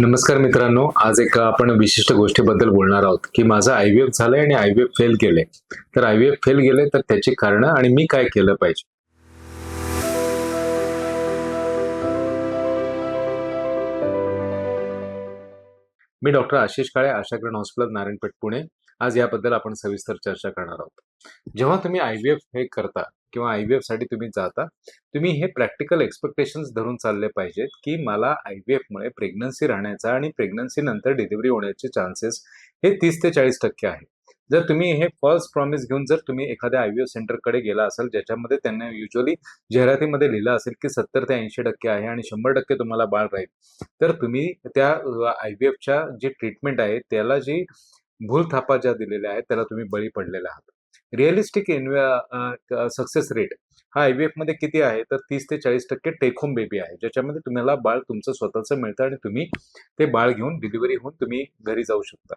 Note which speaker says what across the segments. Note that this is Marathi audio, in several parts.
Speaker 1: नमस्कार मित्रांनो आज एका आपण विशिष्ट गोष्टीबद्दल बोलणार आहोत की माझं आय व्ही एफ झालंय आणि आय व्ही एफ फेल गेले तर आय व्ही एफ फेल गेले तर त्याची कारणं आणि मी काय केलं पाहिजे? मी डॉक्टर आशिष काळे आशाकिरण हॉस्पिटल नारायणपेठ पुणे. आज याबद्दल आपण सविस्तर चर्चा करणार आहोत. जेव्हा तुम्ही आय व्ही एफ हे करता किंवा आय व्ही एफसाठी तुम्ही जाता तुम्ही हे प्रॅक्टिकल एक्सपेक्टेशन्स धरून चालले पाहिजेत की मला आय व्ही एफमुळे प्रेग्नन्सी राहण्याचा आणि प्रेग्नन्सी नंतर डिलिव्हरी होण्याचे चान्सेस हे तीस ते चाळीस टक्के आहे. जर तुम्ही हे फॉल्स प्रॉमिस घेऊन जर तुम्ही एखाद्या आय व्ही एफ सेंटरकडे गेला असाल ज्याच्यामध्ये त्यांना युजली जाहिरातीमध्ये लिहिलं असेल की सत्तर ते ऐंशी टक्के आहे आणि शंभर टक्के तुम्हाला बाळ राहील तर तुम्ही त्या आय व्ही एफच्या जे ट्रीटमेंट आहे त्याला जी भूल थापा ज्या दिलेल्या आहेत त्याला तुम्ही बळी पडलेला आहात. रिअलिस्टिक इन्व्हे सक्सेस रेट हा आय व्ही एफमध्ये किती आहे? तर तीस ते चाळीस टक्के टेक होम बेबी आहे. ज्याच्यामध्ये तुम्हाला बाळ तुमचं स्वतःचं मिळतं आणि तुम्ही ते बाळ घेऊन डिलिव्हरी होऊन तुम्ही घरी जाऊ शकता.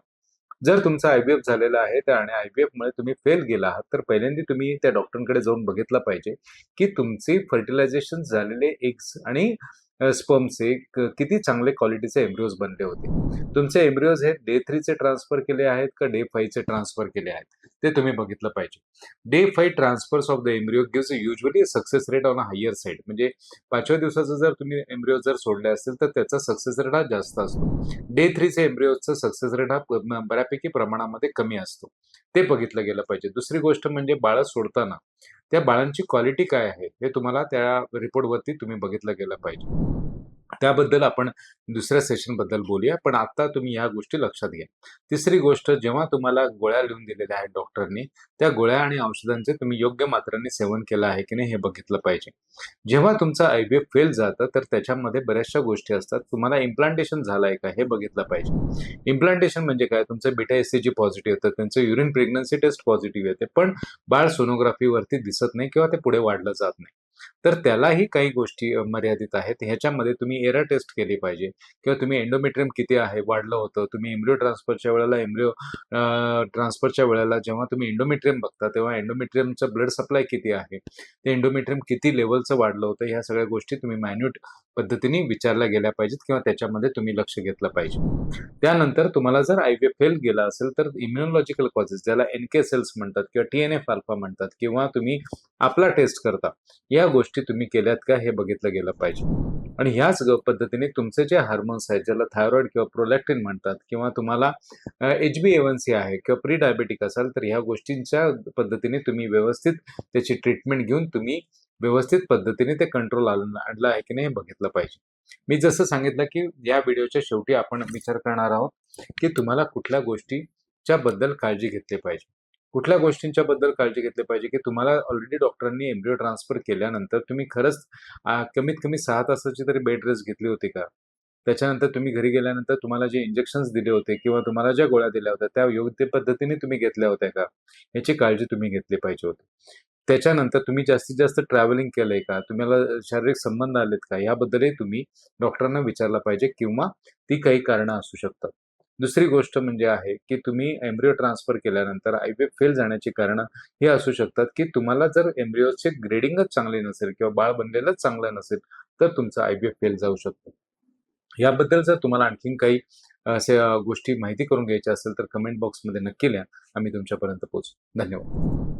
Speaker 1: जर तुमचं आय व्ही एफ झालेलं आहे तर आणि आय व्ही एफमुळे तुम्ही फेल गेला आहात तर पहिल्यांदा तुम्ही त्या डॉक्टरांकडे जाऊन बघितलं पाहिजे की तुमचे फर्टिलायझेशन झालेले एग्स आणि स्पर्मचे किती चांगले क्वालिटीचे एम्ब्रिओज बनले होते. तुमचे एम्ब्रिओज हे डे थ्रीचे ट्रान्सफर केले आहेत का डे फाईव्हचे ट्रान्सफर केले आहेत? ते तुम्ही बघितलं पाहिजे. Day five transfers of the embryo gives usually success rate on a higher side म्हणजे पाचव्या दिवसाचं जर तुम्ही एम्ब्रिओ जर सोडले असतील तर त्याचा सक्सेस रेट हा जास्त असतो. डे थ्रीचे एम्ब्रिओचा सक्सेस रेट हा बऱ्यापैकी प्रमाणामध्ये कमी असतो. ते बघितलं गेलं पाहिजे. दुसरी गोष्ट म्हणजे बाळं सोडताना त्या बाळांची क्वालिटी काय आहे हे तुम्हाला त्या रिपोर्टवरती तुम्ही बघितलं गेलं पाहिजे. त्याबद्दल आपण दुसऱ्या सेशनबद्दल बोलूया. पण आता तुम्ही या गोष्टी लक्षात घ्या. तिसरी गोष्ट जेव्हा तुम्हाला गोळ्या लिहून दिलेल्या आहेत डॉक्टरनी त्या गोळ्या आणि औषधांचे तुम्ही योग्य मात्राने सेवन केलं आहे की नाही हे बघितलं पाहिजे. जेव्हा तुमचा आय एफ फेल जातं तर त्याच्यामध्ये बऱ्याचशा गोष्टी असतात. तुम्हाला इम्प्लांटेशन झालं आहे का हे बघितलं पाहिजे. इम्प्लांटेशन म्हणजे काय? तुमचं beta S C G positive येतं त्यांचं युरिन प्रेग्नन्सी टेस्ट पॉझिटिव्ह येते पण बाळ सोनोग्राफीवरती दिसत नाही किंवा ते पुढे वाढलं जात नाही. तर त्यालाही काही गोष्टी मर्यादित आहेत. ह्याच्यामध्ये तुम्ही एरा टेस्ट केली पाहिजे. किंवा तुम्ही एंडोमेट्रियम किती आहे वाढलं होतं तुम्ही एम्ब्रिओ ट्रान्सफरच्या वेळेला एम्ब्रिओ ट्रान्सफरच्या वेळेला जेव्हा तुम्ही एंडोमेट्रियम बघता तेव्हा एंडोमेट्रियमचं ब्लड सप्लाय किती आहे? ते एंडोमेट्रियम किती लेवलचं वाढलं होतं? ह्या सगळ्या गोष्टी तुम्ही मॅन्युट पद्धतीने विचारल्या गेल्या पाहिजेत किंवा त्याच्यामध्ये तुम्ही लक्ष घेतलं पाहिजे. त्यानंतर तुम्हाला जर आय व्ही फेल गेला असेल तर इम्युनॉलॉजिकल कॉजेस ज्याला एन के सेल्स म्हणतात किंवा टी एन एफ अल्फा म्हणतात किंवा तुम्ही आपला टेस्ट करता या गोष्टी तुम्ही केल्यात का हे बघितलं गेलं पाहिजे. आणि ह्याच पद्धतीने तुमचे जे हार्मोन्स आहेत ज्याला थायरॉइड किंवा प्रोलॅक्टिन म्हणतात किंवा तुम्हाला एच बी एव्हन्सी आहे किंवा प्री डायबेटिक असाल तर ह्या गोष्टींच्या पद्धतीने तुम्ही व्यवस्थित त्याची ट्रीटमेंट घेऊन तुम्ही व्यवस्थित पद्धतीने ते कंट्रोल आणलं आहे की नाही हे बघितलं पाहिजे. मी जसं सांगितलं की या व्हिडिओच्या शेवटी आपण विचार करणार आहोत की तुम्हाला कुठल्या गोष्टीच्या बद्दल काळजी घेतली पाहिजे. कुठल्या गोष्टींच्या बद्दल काळजी घेतली पाहिजे की तुम्हाला ऑलरेडी डॉक्टरांनी एम्ब्रिओ ट्रान्सफर केल्यानंतर तुम्ही खरंच कमीत कमी सहा तासाची तरी बेड रेस्ट घेतली होती का? त्याच्यानंतर तुम्ही घरी गेल्यानंतर तुम्हाला जे इंजेक्शन्स दिले होते किंवा तुम्हाला ज्या गोळ्या दिल्या होत्या त्या योग्य पद्धतीने तुम्ही घेतल्या होत्या का? याची काळजी तुम्ही घेतली पाहिजे होती. त्याच्यानंतर तुम्ही जास्तीत जास्त ट्रॅव्हलिंग केलंय का? तुम्हाला शारीरिक संबंध आलेत का? याबद्दलही तुम्ही डॉक्टरांना विचारला पाहिजे किंवा ती काही कारणं असू शकतात. दुसरी गोष्ट म्हणजे आहे की तुम्ही एम्ब्रिओ ट्रान्सफर केल्यानंतर आय बी फेल जाण्याची कारणं हे असू शकतात की तुम्हाला जर एम्ब्रिओचे ग्रेडिंगच चांगले नसेल किंवा बाळ बनलेलंच चांगलं नसेल तर तुमचं आय बी फेल जाऊ शकतं. याबद्दल जर तुम्हाला आणखीन काही अशा गोष्टी माहिती करून घ्यायच्या असेल तर कमेंट बॉक्समध्ये नक्की लिहा. आम्ही तुमच्यापर्यंत पोहोचू. धन्यवाद.